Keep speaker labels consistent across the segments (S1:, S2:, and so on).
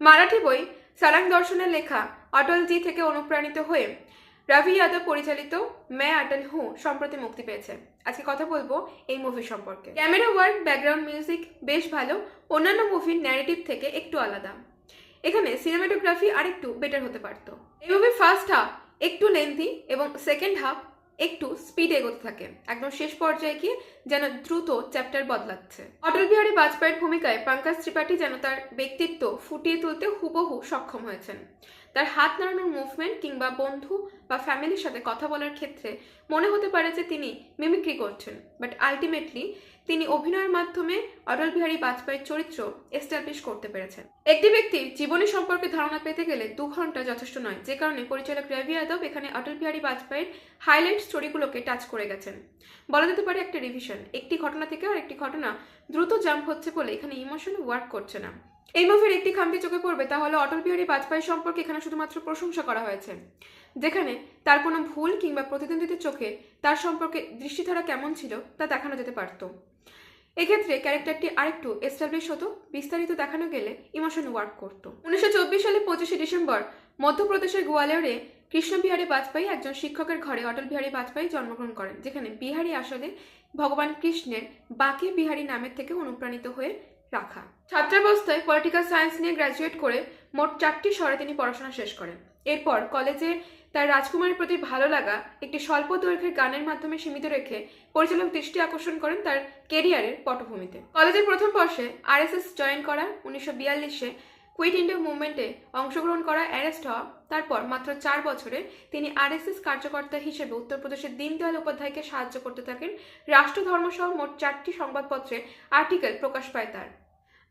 S1: মারাঠি বই সারাং দর্শনের লেখা অটলজি থেকে অনুপ্রাণিত হয়ে রবি যাদব পরিচালিত মে অটল হু সম্প্রতি মুক্তি পেয়েছে। আজকে কথা বলব এই মুভি সম্পর্কে। ক্যামেরা ওয়ার্ক ব্যাকগ্রাউন্ড মিউজিক বেশ ভালো, অন্যান্য মুভির ন্যারেটিভ থেকে একটু আলাদা। এখানে সিনেমাটোগ্রাফি আরেকটু বেটার হতে পারতো। এই মুভির ফার্স্ট হাফ একটু লেন্থি এবং সেকেন্ড হাফ একটু স্পিড এগোতে থাকে। একদম শেষ পর্যায়ে গিয়ে যেন দ্রুত চ্যাপ্টার বদলাচ্ছে। অটল বিহারী বাজপেয়ীর ভূমিকায় পঙ্কাজ ত্রিপাঠী যেন তার ব্যক্তিত্ব ফুটিয়ে তুলতে হুবহু সক্ষম হয়েছেন। তার হাত নাড়ানোর মুভমেন্ট কিংবা বন্ধু বা ফ্যামিলির সাথে কথা বলার ক্ষেত্রে মনে হতে পারে যে তিনি মিমিক্রি করছেন। বাট আলটিমেটলি তিনি অভিনয়ের মাধ্যমে অটল বিহারী বাজপেয়ীর চরিত্র এস্টাবলিশ করতে পেরেছেন। একটি ব্যক্তি জীবনী সম্পর্কে ধারণা পেতে গেলে দু ঘণ্টা যথেষ্ট নয়, যে কারণে পরিচালক রবি যাদব এখানে অটল বিহারী বাজপেয়ীর হাইলাইট স্টোরিগুলোকে টাচ করে গেছেন। বলা যেতে পারে একটা রিভিশন একটি ঘটনা থেকে আর একটি ঘটনা দ্রুত জাম্প হচ্ছে বলে এখানে ইমোশন ওয়ার্ক করছে না। এই মুভির একটি খামতি চোখে পড়বে, তা হলো অটল বিহারী বাজপেয়ী সম্পর্কে এখানে শুধুমাত্র প্রশংসা করা হয়েছে। যেখানে তার কোনো ভুল কিংবা প্রতিদ্বন্দ্বীদের চোখে তার সম্পর্কে দৃষ্টিধারা কেমন ছিল তা দেখানো যেতে পারত। এক্ষেত্রে ক্যারেক্টারটি আরেকটু এস্টাবলিশ হতো, বিস্তারিত দেখানো গেলে ইমোশন ওয়ার্ক করতো। উনিশশো চব্বিশ সালে পঁচিশে ডিসেম্বর মধ্যপ্রদেশের গোয়ালিয়রে কৃষ্ণবিহারী বাজপেয়ী একজন শিক্ষকের ঘরে অটল বিহারী বাজপেয়ী জন্মগ্রহণ করেন, যেখানে বিহারী আসলে ভগবান কৃষ্ণের বাকি বিহারী নামের থেকে অনুপ্রাণিত হয়ে রাখা। ছাত্রাবস্থায় পলিটিক্যাল সায়েন্স নিয়ে গ্র্যাজুয়েট করে মোট চারটি স্বরে তিনি পড়াশোনা শেষ করেন। এরপর কলেজে তার রাজকুমারের প্রতি ভালো লাগা একটি স্বল্প দৈর্ঘ্যের গানের মাধ্যমে সীমিত রেখে পরিচালক দৃষ্টি আকর্ষণ করেন তার কেরিয়ারের পটভূমিতে। কলেজের প্রথম বর্ষে আর এস এস জয়েন করা উনিশশো বিয়াল্লিশে কুইট ইন্ডিয়া মুভমেন্টে অংশগ্রহণ করা অ্যারেস্ট হওয়া, তারপর মাত্র চার বছরে তিনি আরএসএস কার্যকর্তা হিসেবে উত্তরপ্রদেশের দীনদয়াল উপাধ্যায়কে সাহায্য করতে থাকেন। রাষ্ট্রধর্ম সহ মোট চারটি সংবাদপত্রে আর্টিকেল প্রকাশ পায় তার।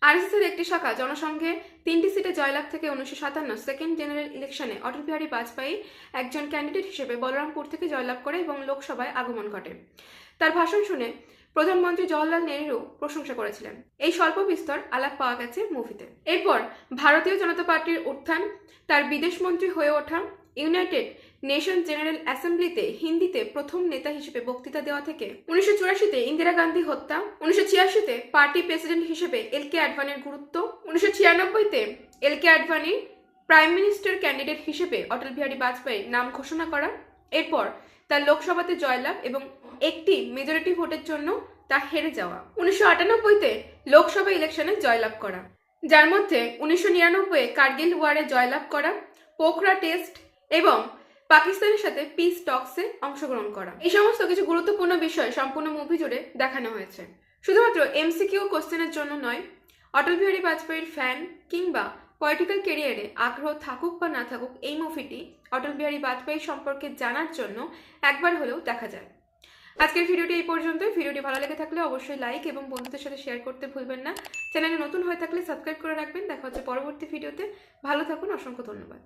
S1: আরএসএসের একটি শাখা জনসংঘে তিনটি সিটে জয়লাভ থেকে উনিশশো সাতান্ন সেকেন্ড জেনারেল ইলেকশনে অটল বিহারী বাজপেয়ী একজন ক্যান্ডিডেট হিসেবে বলরামপুর থেকে জয়লাভ করে এবং লোকসভায় আগমন ঘটে। তার ভাষণ শুনে প্রধানমন্ত্রী জওয়াহরলাল নেহরু প্রশংসা করেছিলেন। এই স্বল্প বিস্তর আলাপ পাওয়া গেছে মুভিতে। এরপর ভারতীয় জনতা পার্টির উত্থান, তার বিদেশ মন্ত্রী হয়ে ওঠা, ইউনাইটেড নেশন জেনারেল অ্যাসেম্বলিতে হিন্দিতে প্রথম নেতা হিসেবে বক্তৃতা দেওয়া থেকে উনিশশো চুরাশিতে ইন্দিরা গান্ধী হত্যা, উনিশশো ছিয়াশিতে পার্টি প্রেসিডেন্ট হিসেবে এল কে আডভানির গুরুত্ব, উনিশশো ছিয়ানব্বইতে L K Advani prime minister candidate হিসেবে অটল বিহারী বাজপেয়ীর নাম ঘোষণা করা এরপর তার লোকসভাতে জয়লাভ এবং একটি মেজরিটি ভোটের জন্য তা হেরে যাওয়া। উনিশশো আটানব্বইতে লোকসভা ইলেকশনে জয়লাভ করা। যার মধ্যে উনিশশো নিরানব্বই কার্গিল ওয়ারে জয়লাভ করা, পোখরা টেস্ট এবং পাকিস্তানের সাথে পিস টক্সে অংশগ্রহণ করা। এই সমস্ত কিছু গুরুত্বপূর্ণ বিষয় সম্পূর্ণ মুভি জুড়ে দেখানো হয়েছে। শুধুমাত্র এমসিকিউ কোশ্চেনের জন্য নয় অটল বিহারী বাজপেয়ীর ফ্যান কিংবা পলিটিক্যাল কেরিয়ারে আগ্রহ থাকুক বা না থাকুক, এই মুভিটি অটল বিহারী বাজপেয়ী সম্পর্কে জানার জন্য একবার হলেও দেখা যায় আজকের ভিডিওটি এই পর্যন্তই। ভিডিওটি ভালো লেগে থাকলে অবশ্যই লাইক এবং বন্ধুদের সাথে শেয়ার করতে ভুলবেন না। চ্যানেলে নতুন হয়ে থাকলে সাবস্ক্রাইব করে রাখবেন। দেখা হচ্ছে পরবর্তী ভিডিওতে ভালো থাকুন, অসংখ্য ধন্যবাদ।